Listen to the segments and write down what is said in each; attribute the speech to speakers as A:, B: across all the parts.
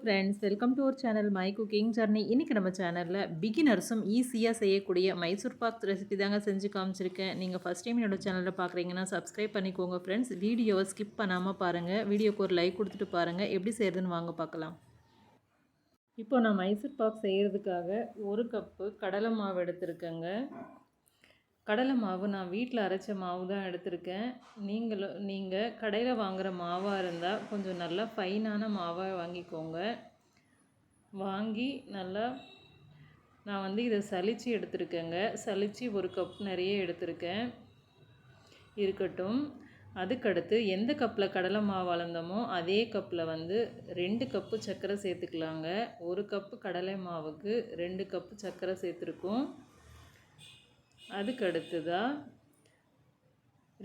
A: friends welcome to our channel my cooking journey இன்றைக்கி நம்ம சேனலில் பிகினர்ஸும் ஈஸியாக செய்யக்கூடிய மைசூர் பாக் ரெசிபி தாங்க செஞ்சு காமிச்சிருக்கேன் நீங்கள் ஃபஸ்ட் டைம் என்னோடய சேனலில் பார்க்குறீங்கன்னா சப்ஸ்கிரைப் பண்ணிக்கோங்க ஃப்ரெண்ட்ஸ் வீடியோவை ஸ்கிப் பண்ணாமல் பாருங்கள் வீடியோக்கு ஒரு லைக் கொடுத்துட்டு பாருங்கள் எப்படி செய்கிறதுன்னு வாங்க பார்க்கலாம் இப்போ நான் மைசூர் பாக் செய்கிறதுக்காக ஒரு கப்பு கடலை மாவு எடுத்திருக்கேங்க கடலை மாவு நான் வீட்டில் அரைச்ச மாவு தான் எடுத்திருக்கேன் நீங்களும் நீங்கள் கடையில் வாங்குகிற மாவாக இருந்தால் கொஞ்சம் நல்லா ஃபைனான மாவாக வாங்கிக்கோங்க வாங்கி நல்லா நான் வந்து இதை சலித்து எடுத்திருக்கேங்க சலித்து ஒரு கப் நிறைய எடுத்திருக்கேன் இருக்கட்டும் அதுக்கடுத்து எந்த கப்பில் கடலை மாவு அளந்தோமோ அதே கப்பில் வந்து ரெண்டு கப்பு சர்க்கரை சேர்த்துக்கலாங்க ஒரு கப்பு கடலை மாவுக்கு ரெண்டு கப்பு சர்க்கரை சேர்த்துருக்கோம் அதுக்கு அடுத்ததாக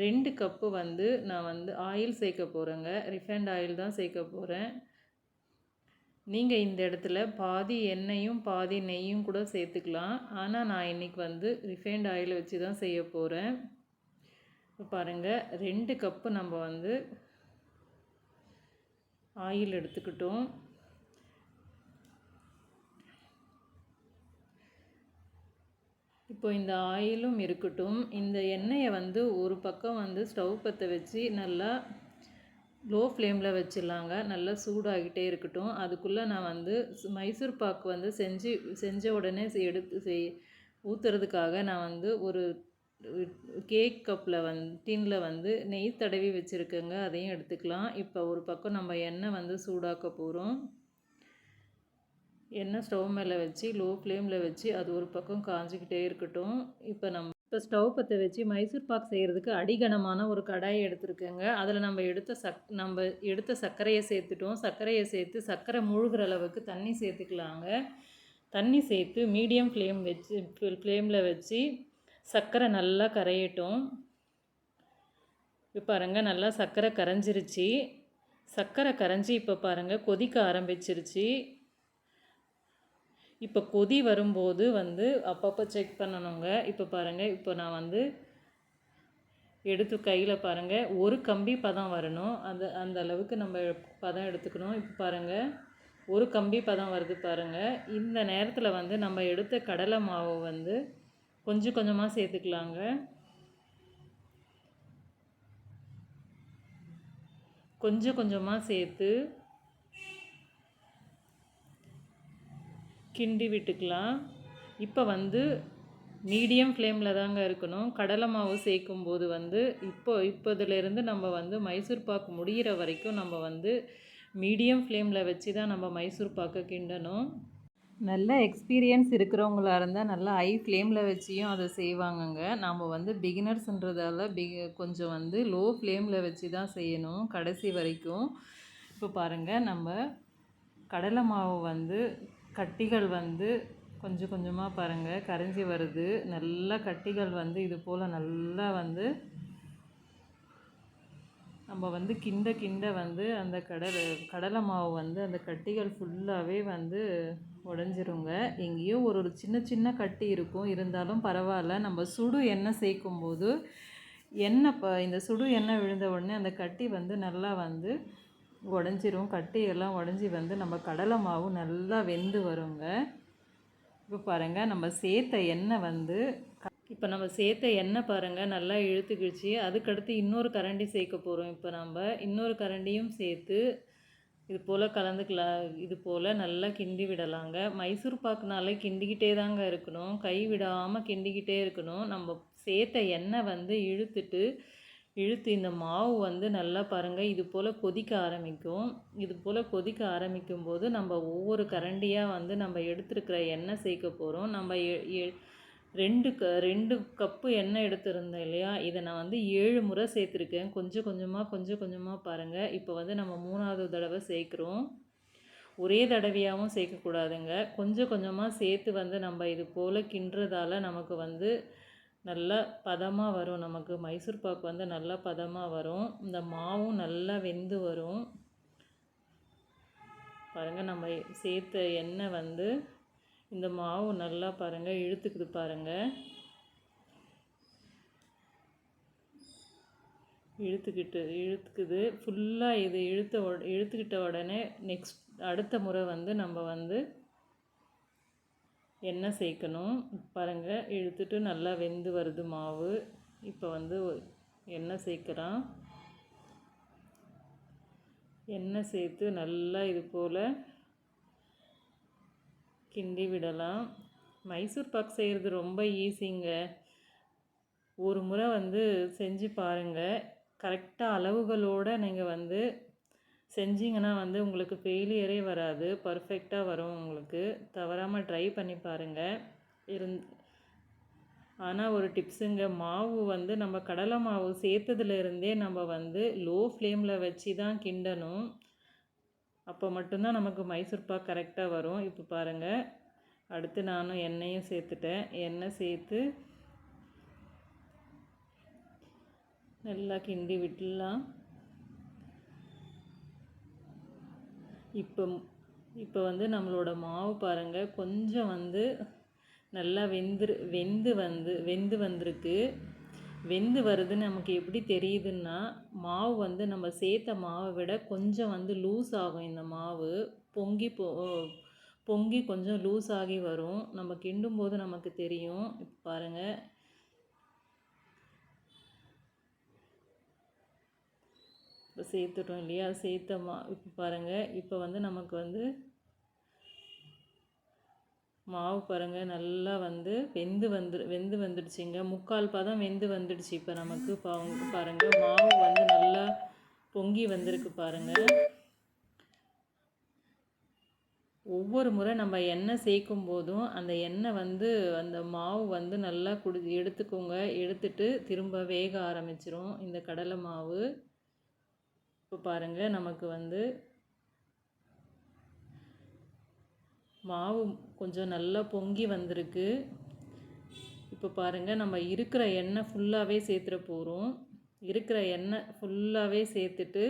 A: ரெண்டு கப்பு வந்து நான் வந்து ஆயில் சேர்க்க போகிறேங்க ரிஃபைண்ட் ஆயில் தான் சேர்க்க போகிறேன் நீங்கள் இந்த இடத்துல பாதி எண்ணெயும் பாதி நெய்யும் கூட சேர்த்துக்கலாம் ஆனால் நான் இன்றைக்கி வந்து ரிஃபைண்ட் ஆயில் வச்சு தான் செய்ய போகிறேன் பாருங்கள் ரெண்டு கப்பு நம்ம வந்து ஆயில் எடுத்துக்கிட்டோம் இப்போ இந்த ஆயிலும் இருக்கட்டும் இந்த எண்ணெயை வந்து ஒரு பக்கம் வந்து ஸ்டவ் பற்ற வச்சு நல்லா லோ ஃப்ளேமில் வச்சிடலாங்க நல்லா சூடாகிட்டே இருக்கட்டும் அதுக்குள்ளே நான் வந்து மைசூர் பாக்கு வந்து செஞ்சு செஞ்ச உடனே எடுத்து செய் ஊற்றுறதுக்காக நான் வந்து ஒரு கேக் கப்பில் வந் டீனில் வந்து நெய் தடவி வச்சுருக்கேங்க அதையும் எடுத்துக்கலாம் இப்போ ஒரு பக்கம் நம்ம எண்ணெய் வந்து சூடாக்க போகிறோம் எண்ணெய் ஸ்டவ் மேலே வச்சு லோ ஃப்ளேமில் வச்சு அது ஒரு பக்கம் காஞ்சிக்கிட்டே இருக்கட்டும் இப்போ நம்ம இப்போ ஸ்டவ் பற்ற வச்சு மைசூர் பாக் செய்கிறதுக்கு அடிகனமான ஒரு கடாயை எடுத்துருக்கேங்க அதில் நம்ம எடுத்த சக் நம்ம எடுத்த சர்க்கரையை சேர்த்துட்டோம் சர்க்கரையை சேர்த்து சர்க்கரை முழுகிற அளவுக்கு தண்ணி சேர்த்துக்கலாங்க தண்ணி சேர்த்து மீடியம் ஃப்ளேம் வச்சு ஃப்ளேமில் வச்சு சர்க்கரை நல்லா கரையட்டும் இப்போ பாருங்கள் நல்லா சர்க்கரை கரைஞ்சிருச்சு சர்க்கரை கரைஞ்சி இப்போ பாருங்கள் கொதிக்க ஆரம்பிச்சிருச்சு இப்போ கொதி வரும்போது வந்து அப்பப்போ செக் பண்ணணுங்க இப்போ பாருங்கள் இப்போ நான் வந்து எடுத்து கையில் பாருங்கள் ஒரு கம்பி பதம் வரணும் அந்த அந்த அளவுக்கு நம்ம பதம் எடுத்துக்கணும் இப்போ பாருங்கள் ஒரு கம்பி பதம் வருது பாருங்கள் இந்த நேரத்தில் வந்து நம்ம எடுத்த கடலை மாவு வந்து கொஞ்சம் கொஞ்சமாக சேர்த்துக்கலாங்க கொஞ்சம் கொஞ்சமாக சேர்த்து கிண்டி விட்டுக்கலாம் இப்போ வந்து மீடியம் ஃப்ளேமில் தாங்க இருக்கணும் கடலை மாவு சேர்க்கும் போது வந்து இப்போ இப்போதுலேருந்து நம்ம வந்து மைசூர் பாக்கு முடிகிற வரைக்கும் நம்ம வந்து மீடியம் ஃப்ளேமில் வச்சு தான் நம்ம மைசூர் பாக்கு கிண்டணும் நல்ல எக்ஸ்பீரியன்ஸ் இருக்கிறவங்களா இருந்தால் நல்லா ஹை ஃப்ளேமில் வச்சியும் அதை செய்வாங்கங்க நாம் வந்து பிகினர்ஸ்ன்றதால பி கொஞ்சம் வந்து லோ ஃப்ளேமில் வச்சு தான் செய்யணும் கடைசி வரைக்கும் இப்போ பாருங்கள் நம்ம கடலை மாவு வந்து கட்டிகள் வந்து கொஞ்சம் கொஞ்சமாக பாருங்கள் கரைஞ்சி வருது நல்லா கட்டிகள் வந்து இது போல் நல்லா வந்து நம்ம வந்து கிண்ட கிண்ட வந்து அந்த கடலை கடலை மாவு வந்து அந்த கட்டிகள் ஃபுல்லாகவே வந்து உடஞ்சிருங்க எங்கேயோ ஒரு ஒரு சின்ன சின்ன கட்டி இருக்கும் இருந்தாலும் பரவாயில்ல நம்ம சுடு எண்ணெய் சேர்க்கும்போது எண்ணெய் இப்போ இந்த சுடு எண்ணெய் விழுந்த உடனே அந்த கட்டி வந்து நல்லா வந்து உடஞ்சிரும் கட்டியெல்லாம் உடஞ்சி வந்து நம்ம கடலை மாவு நல்லா வெந்து வருங்க இப்போ பாருங்கள் நம்ம சேர்த்த எண்ணெய் வந்து இப்போ நம்ம சேர்த்த எண்ணெய் பாருங்கள் நல்லா இழுத்துக்கிடுச்சு அதுக்கடுத்து இன்னொரு கரண்டி சேர்க்க போகிறோம் இப்போ நம்ம இன்னொரு கரண்டியும் சேர்த்து இது போல் கலந்துக்கலாம் இது போல் நல்லா கிண்டி விடலாங்க மைசூர் பாக்குனாலே கிண்டிக்கிட்டே தாங்க இருக்கணும் கை விடாமல் கிண்டிக்கிட்டே இருக்கணும் நம்ம சேர்த்த எண்ணெய் வந்து இழுத்துட்டு இழுத்து இந்த மாவு வந்து நல்லா பாருங்கள் இது போல் கொதிக்க ஆரம்பிக்கும் இது போல் கொதிக்க ஆரம்பிக்கும் போது நம்ம ஒவ்வொரு கரண்டியாக வந்து நம்ம எடுத்துருக்கிற எண்ணெய் சேர்க்க போகிறோம் நம்ம ரெண்டு க ரெண்டு கப்பு எண்ணெய் எடுத்திருந்தேன் இல்லையா இதை நான் வந்து ஏழு முறை சேர்த்துருக்கேன் கொஞ்சம் கொஞ்சமாக கொஞ்சம் கொஞ்சமாக பாருங்கள் இப்போ வந்து நம்ம மூணாவது தடவை சேர்க்குறோம் ஒரே தடவையாகவும் சேர்க்கக்கூடாதுங்க கொஞ்சம் கொஞ்சமாக சேர்த்து வந்து நம்ம இது போல் கிண்டுறதால நமக்கு வந்து நல்ல பதமாக வரும் நமக்கு மைசூர் பாக்கு வந்து நல்லா பதமாக வரும் இந்த மாவும் நல்லா வெந்து வரும் பாருங்கள் நம்ம சேர்த்த எண்ணெய் வந்து இந்த மாவு நல்லா பாருங்கள் இழுத்துக்குது பாருங்கள் இழுத்துக்கிட்டு இழுத்துக்குது ஃபுல்லாக இது இழுத்த இழுத்துக்கிட்ட உடனே நெக்ஸ்ட் அடுத்த முறை வந்து நம்ம வந்து எண்ணெய் சேர்க்கணும் பாருங்கள் இழுத்துட்டு நல்லா வெந்து வருது மாவு இப்போ வந்து எண்ணெய் சேர்க்குறான் எண்ணெய் சேர்த்து நல்லா இது போல் கிண்டி விடலாம் மைசூர் பாக் செய்கிறது ரொம்ப ஈஸிங்க ஒரு முறை வந்து செஞ்சு பாருங்கள் கரெக்டாக அளவுகளோடு நீங்கள் வந்து செஞ்சிங்கன்னா வந்து உங்களுக்கு ஃபெயிலியரே வராது பர்ஃபெக்டாக வரும் உங்களுக்கு தவறாமல் ட்ரை பண்ணி பாருங்கள் இருந் ஆனால் ஒரு டிப்ஸுங்க மாவு வந்து நம்ம கடலை மாவு சேர்த்ததுலேருந்தே நம்ம வந்து லோ ஃப்ளேமில் வச்சு தான் கிண்டணும் அப்போ மட்டும்தான் நமக்கு மைசூர்பாக் கரெக்டாக வரும் இப்போ பாருங்கள் அடுத்து நானும் எண்ணெயும் சேர்த்துட்டேன் எண்ணெய் சேர்த்து நல்லா கிண்டி விட்டுலாம் இப்போ இப்போ வந்து நம்மளோட மாவு பாருங்கள் கொஞ்சம் வந்து நல்லா வெந்துரு வெந்து வந்து வெந்து வந்திருக்கு வெந்து வருதுன்னு நமக்கு எப்படி தெரியுதுன்னா மாவு வந்து நம்ம சேர்த்த மாவை விட கொஞ்சம் வந்து லூஸ் ஆகும் இந்த மாவு பொங்கி பொ பொங்கி கொஞ்சம் லூஸ் ஆகி வரும் நம்ம கிண்டும் போது நமக்கு தெரியும் பாருங்கள் இப்போ சேர்த்துட்டோம் இல்லையா சேர்த்தமா இப்போ பாருங்கள் இப்போ வந்து நமக்கு வந்து மாவு பாருங்கள் நல்லா வந்து வெந்து வந்து வெந்து வந்துடுச்சுங்க முக்கால் பாதம் வெந்து வந்துடுச்சு இப்போ நமக்கு பாருங்கள் மாவு வந்து நல்லா பொங்கி வந்திருக்கு பாருங்கள் ஒவ்வொரு முறை நம்ம எண்ணெய் சேர்க்கும் போதும் அந்த எண்ணெய் வந்து அந்த மாவு வந்து நல்லா குடி எடுத்துக்கோங்க எடுத்துட்டு திரும்ப வேக ஆரம்பிச்சிரும் இந்த கடலை மாவு இப்போ பாருங்கள் நமக்கு வந்து மாவு கொஞ்சம் நல்லா பொங்கி வந்திருக்கு இப்போ பாருங்கள் நம்ம இருக்கிற எண்ணெய் ஃபுல்லாகவே சேர்த்துட போகிறோம் இருக்கிற எண்ணெய் ஃபுல்லாகவே சேர்த்துட்டு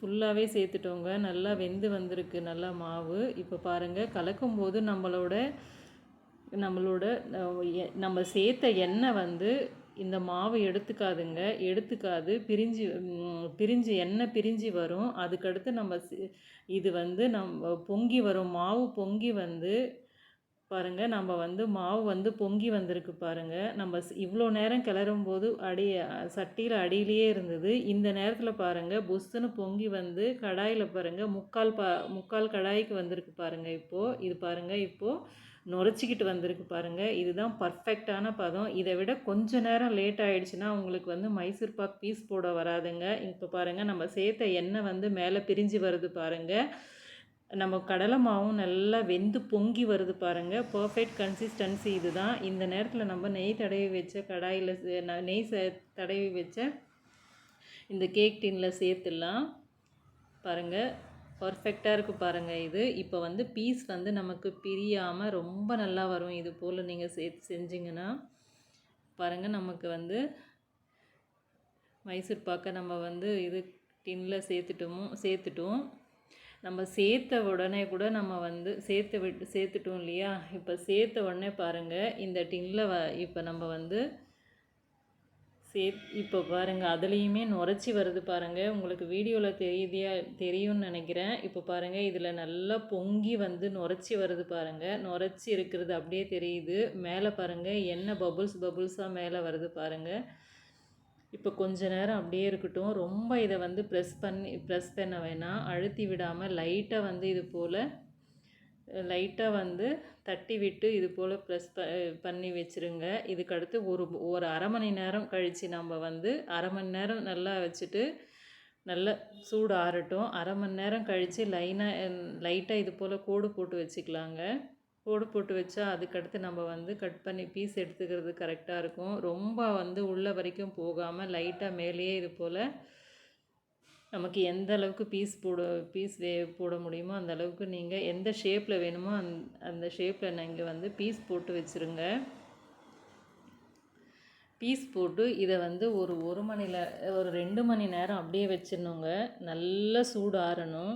A: ஃபுல்லாகவே சேர்த்துட்டோங்க நல்லா வெந்து வந்திருக்கு நல்லா மாவு இப்போ பாருங்கள் கலக்கும்போது நம்மளோட நம்மளோட நம்ம சேர்த்த எண்ணெய் வந்து இந்த மாவு எடுத்துக்காதுங்க எடுத்துக்காது பிரிஞ்சு பிரிஞ்சு எண்ணெய் பிரிஞ்சு வரும் அதுக்கடுத்து நம்ம இது வந்து நம்ம பொங்கி வரும் மாவு பொங்கி வந்து பாருங்கள் நம்ம வந்து மாவு வந்து பொங்கி வந்திருக்கு பாருங்கள் நம்ம இவ்வளோ நேரம் கிளறும் போது அடி சட்டியில் அடியிலேயே இருந்தது இந்த நேரத்தில் பாருங்கள் புஸ்ஸுன்னு பொங்கி வந்து கடாயில் பாருங்கள் முக்கால் பா முக்கால் கடாய்க்கு வந்திருக்கு பாருங்கள் இப்போது இது பாருங்கள் இப்போது நுரைச்சிக்கிட்டு வந்திருக்கு பாருங்கள் இதுதான் பர்ஃபெக்டான பதம் இதை விட கொஞ்ச நேரம் லேட் ஆகிடுச்சுன்னா உங்களுக்கு வந்து மைசூர் பாக் பீஸ் போட வராதுங்க இப்போ பாருங்கள் நம்ம சேர்த்த எண்ணெய் வந்து மேலே பிரிஞ்சு வருது பாருங்கள் நம்ம கடலை மாவும் நல்லா வெந்து பொங்கி வருது பாருங்கள் பர்ஃபெக்ட் கன்சிஸ்டன்சி இது தான் இந்த நேரத்தில் நம்ம நெய் தடவி வச்ச கடாயில் நெய் தடவி வச்ச இந்த கேக் டின்னில் சேர்த்துடலாம் பாருங்கள் பர்ஃபெக்டாக இருக்குது பாருங்கள் இது இப்போ வந்து பீஸ் வந்து நமக்கு பிரியாமல் ரொம்ப நல்லா வரும் இது போல் நீங்கள் சேர்த்து செஞ்சிங்கன்னா பாருங்கள் நமக்கு வந்து மைசூர் பாக்க நம்ம வந்து இது டின்னில் சேர்த்துட்டோமோ சேர்த்துட்டோம் நம்ம சேர்த்த உடனே கூட நம்ம வந்து சேர்த்து விட்டு சேர்த்துட்டோம் இல்லையா இப்போ சேர்த்த உடனே பாருங்கள் இந்த டின்னில் வ இப்போ நம்ம வந்து சே இப்போ பாருங்கள் அதுலேயுமே நுரைச்சி வருது பாருங்கள் உங்களுக்கு வீடியோவில் தெரியுதியா தெரியும்னு நினைக்கிறேன் இப்போ பாருங்கள் இதில் நல்லா பொங்கி வந்து நுரைச்சி வருது பாருங்கள் நுரைச்சி இருக்கிறது அப்படியே தெரியுது மேலே பாருங்கள் என்ன பபுள்ஸ் பபுள்ஸாக மேலே வருது பாருங்கள் இப்போ கொஞ்ச நேரம் அப்படியே இருக்கட்டும் ரொம்ப இதை வந்து ப்ரெஸ் பண்ணி ப்ரெஸ் பண்ண வேணாம் அழுத்தி விடாமல் லைட்டாக வந்து இது போல் லைட்டாக வந்து தட்டி விட்டு இது போல் ப்ரெஸ் ப பண்ணி வச்சுருங்க இதுக்கடுத்து ஒரு ஒரு அரை மணி நேரம் கழித்து நம்ம வந்து அரை மணி நேரம் நல்லா வச்சுட்டு நல்லா சூடு ஆறட்டும் அரை மணி நேரம் கழித்து லைனாக லைட்டாக இது போல் கோடு போட்டு வச்சுக்கலாங்க கோடு போட்டு வச்சா அதுக்கடுத்து நம்ம வந்து கட் பண்ணி பீஸ் எடுத்துக்கிறது கரெக்டாக இருக்கும் ரொம்ப வந்து உள்ள வரைக்கும் போகாமல் லைட்டாக மேலேயே இது போல் நமக்கு எந்த அளவுக்கு பீஸ் போட பீஸ் வே போட முடியுமோ அந்த அளவுக்கு நீங்கள் எந்த ஷேப்பில் வேணுமோ அந் அந்த ஷேப்பில் நீங்கள் வந்து பீஸ் போட்டு வச்சுருங்க பீஸ் போட்டு இதை வந்து ஒரு ஒரு மணி ஒரு ரெண்டு மணி நேரம் அப்படியே வச்சிடணுங்க நல்லா சூடு ஆறணும்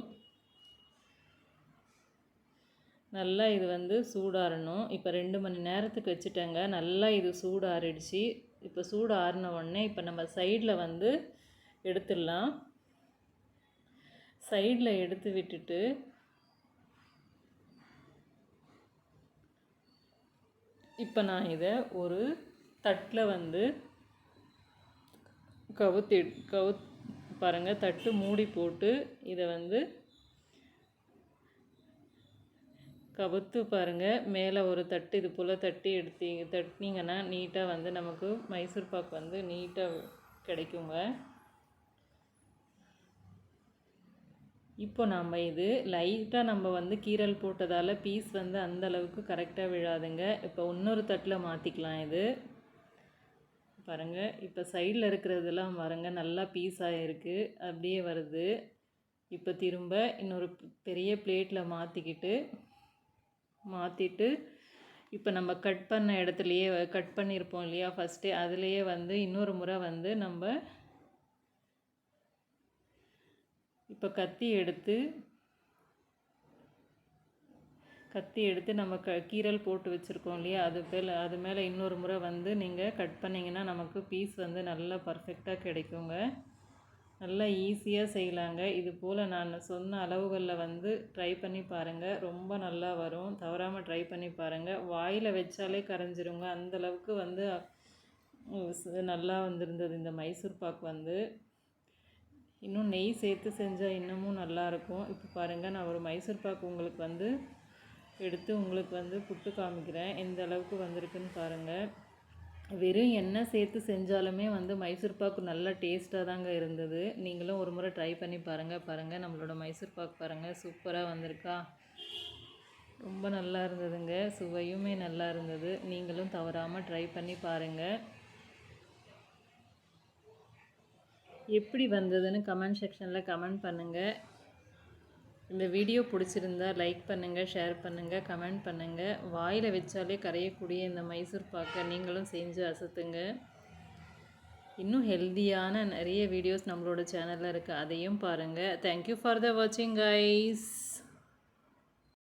A: நல்லா இது வந்து சூடாறணும் இப்போ ரெண்டு மணி நேரத்துக்கு வச்சுட்டேங்க நல்லா இது சூடு ஆறிடுச்சு இப்போ சூடு உடனே இப்போ நம்ம சைடில் வந்து எடுத்துடலாம் சைடில் எடுத்து விட்டுட்டு இப்போ நான் இதை ஒரு தட்டில் வந்து கவுத்தி கவு பாருங்கள் தட்டு மூடி போட்டு இதை வந்து கவுத்து பாருங்கள் மேலே ஒரு தட்டு இது போல் தட்டி எடுத்தீங்க தட்டினீங்கன்னா நீட்டாக வந்து நமக்கு மைசூர் பாக் வந்து நீட்டாக கிடைக்குங்க இப்போ நம்ம இது லைட்டாக நம்ம வந்து கீரல் போட்டதால் பீஸ் வந்து அந்த அளவுக்கு கரெக்டாக விழாதுங்க இப்போ இன்னொரு தட்டில் மாற்றிக்கலாம் இது பாருங்கள் இப்போ சைடில் இருக்கிறதெல்லாம் பாருங்கள் நல்லா பீஸாக இருக்குது அப்படியே வருது இப்போ திரும்ப இன்னொரு பெரிய பிளேட்டில் மாற்றிக்கிட்டு மாற்றிட்டு இப்போ நம்ம கட் பண்ண இடத்துலையே கட் பண்ணியிருப்போம் இல்லையா ஃபஸ்ட்டு அதுலேயே வந்து இன்னொரு முறை வந்து நம்ம இப்போ கத்தி எடுத்து கத்தி எடுத்து நம்ம க கீரல் போட்டு வச்சுருக்கோம் இல்லையா அது மேலே அது மேலே இன்னொரு முறை வந்து நீங்கள் கட் பண்ணிங்கன்னா நமக்கு பீஸ் வந்து நல்லா பர்ஃபெக்டாக கிடைக்குங்க நல்லா ஈஸியாக செய்யலாங்க இது போல் நான் சொன்ன அளவுகளில் வந்து ட்ரை பண்ணி பாருங்கள் ரொம்ப நல்லா வரும் தவறாமல் ட்ரை பண்ணி பாருங்கள் வாயில் வச்சாலே கரைஞ்சிருங்க அந்தளவுக்கு வந்து நல்லா வந்திருந்தது இந்த மைசூர் பாக் வந்து இன்னும் நெய் சேர்த்து செஞ்சால் இன்னமும் நல்லாயிருக்கும் இப்போ பாருங்கள் நான் ஒரு மைசூர் பாக்கு உங்களுக்கு வந்து எடுத்து உங்களுக்கு வந்து புட்டு காமிக்கிறேன் எந்த அளவுக்கு வந்திருக்குன்னு பாருங்கள் வெறும் எண்ணெய் சேர்த்து செஞ்சாலுமே வந்து மைசூர் பாக்கு நல்லா டேஸ்ட்டாக தாங்க இருந்தது நீங்களும் ஒரு முறை ட்ரை பண்ணி பாருங்கள் பாருங்கள் நம்மளோட மைசூர் பாக்கு பாருங்கள் சூப்பராக வந்திருக்கா ரொம்ப நல்லா இருந்ததுங்க சுவையுமே நல்லா இருந்தது நீங்களும் தவறாமல் ட்ரை பண்ணி பாருங்கள் எப்படி வந்ததுன்னு கமெண்ட் செக்ஷனில் கமெண்ட் பண்ணுங்கள் இந்த வீடியோ பிடிச்சிருந்தா லைக் பண்ணுங்கள் ஷேர் பண்ணுங்கள் கமெண்ட் பண்ணுங்கள் வாயில் வச்சாலே கரையக்கூடிய இந்த மைசூர் பாக்கை நீங்களும் செஞ்சு அசத்துங்க இன்னும் ஹெல்த்தியான நிறைய வீடியோஸ் நம்மளோட சேனலில் இருக்குது அதையும் பாருங்கள் தேங்க்யூ ஃபார் த வாட்சிங் கைஸ்